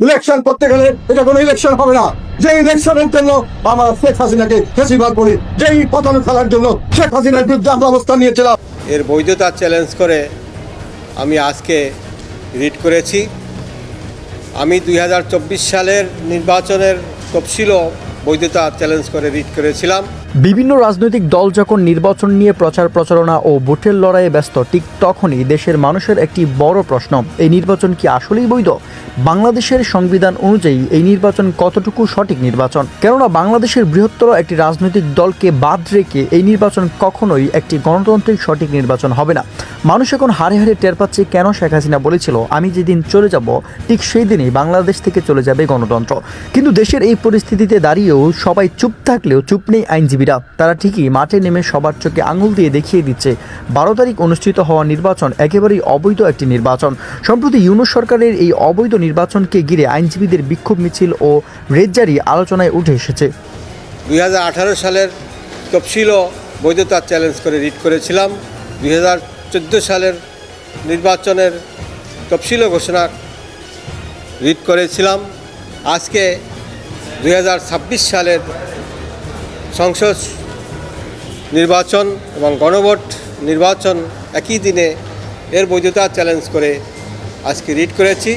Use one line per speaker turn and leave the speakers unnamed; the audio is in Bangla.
ইলেকশন করতে গেলে এটা কোনো ইলেকশন হবে না। যে ইলেকশনের জন্য আমরা শেখ হাসিনাকে ফেসিবাদ করি যেই পতন খেলার জন্য শেখ হাসিনার বিরুদ্ধে আমরা অবস্থান নিয়েছিলাম।
এর বৈধতা চ্যালেঞ্জ করে আমি আজকে রিট করেছি। আমি দুই হাজার চব্বিশ সালের নির্বাচনের তফসিলও বৈধতা চ্যালেঞ্জ করে রিট করেছিলাম।
বিভিন্ন রাজনৈতিক দল যখন নির্বাচন নিয়ে প্রচার প্রচারণা ও ভোটের লড়াইয়ে ব্যস্ত, ঠিক তখনই দেশের মানুষের একটি বড় প্রশ্ন, এই নির্বাচন কি আসলেই বৈধ? বাংলাদেশের সংবিধান অনুযায়ী এই নির্বাচন কতটুকু সঠিক নির্বাচন? কেননা বাংলাদেশের বৃহত্তর একটি রাজনৈতিক দলকে বাদ রেখে এই নির্বাচন কখনোই একটি গণতান্ত্রিক সঠিক নির্বাচন হবে না। মানুষ এখন হারে হারে টের পাচ্ছে কেন শেখ হাসিনা বলেছিল, আমি যেদিন চলে যাব, ঠিক সেই দিনই বাংলাদেশ থেকে চলে যাবে গণতন্ত্র। কিন্তু দেশের এই পরিস্থিতিতে দাঁড়িয়েও সবাই চুপ থাকলেও চুপ নেই আইনজীবীরা। তারা ঠিকই মাঠে নেমে সবার চোখে আঙুল দিয়ে দেখিয়ে দিচ্ছে, বারো তারিখ অনুষ্ঠিত হওয়া নির্বাচন একেবারেই অবৈধ একটি নির্বাচন। সম্প্রতি ইউনুস সরকারের এই অবৈধ নির্বাচনকে ঘিরে আইনজীবীদের বিক্ষোভ মিছিল ও রেজ্জারি আলোচনায় উঠে এসেছে।
দু হাজার আঠারো সালের তফসিলও বৈধতা চ্যালেঞ্জ করে রিট করেছিলাম। দুই হাজার চোদ্দ সালের নির্বাচনের তফসিলও ঘোষণা রিট করেছিলাম। আজকে দু হাজার ছাব্বিশ সালের সংসদ নির্বাচন এবং গণভোট নির্বাচন একই দিনে এর বৈধতা চ্যালেঞ্জ করে আজকে রিট করেছি।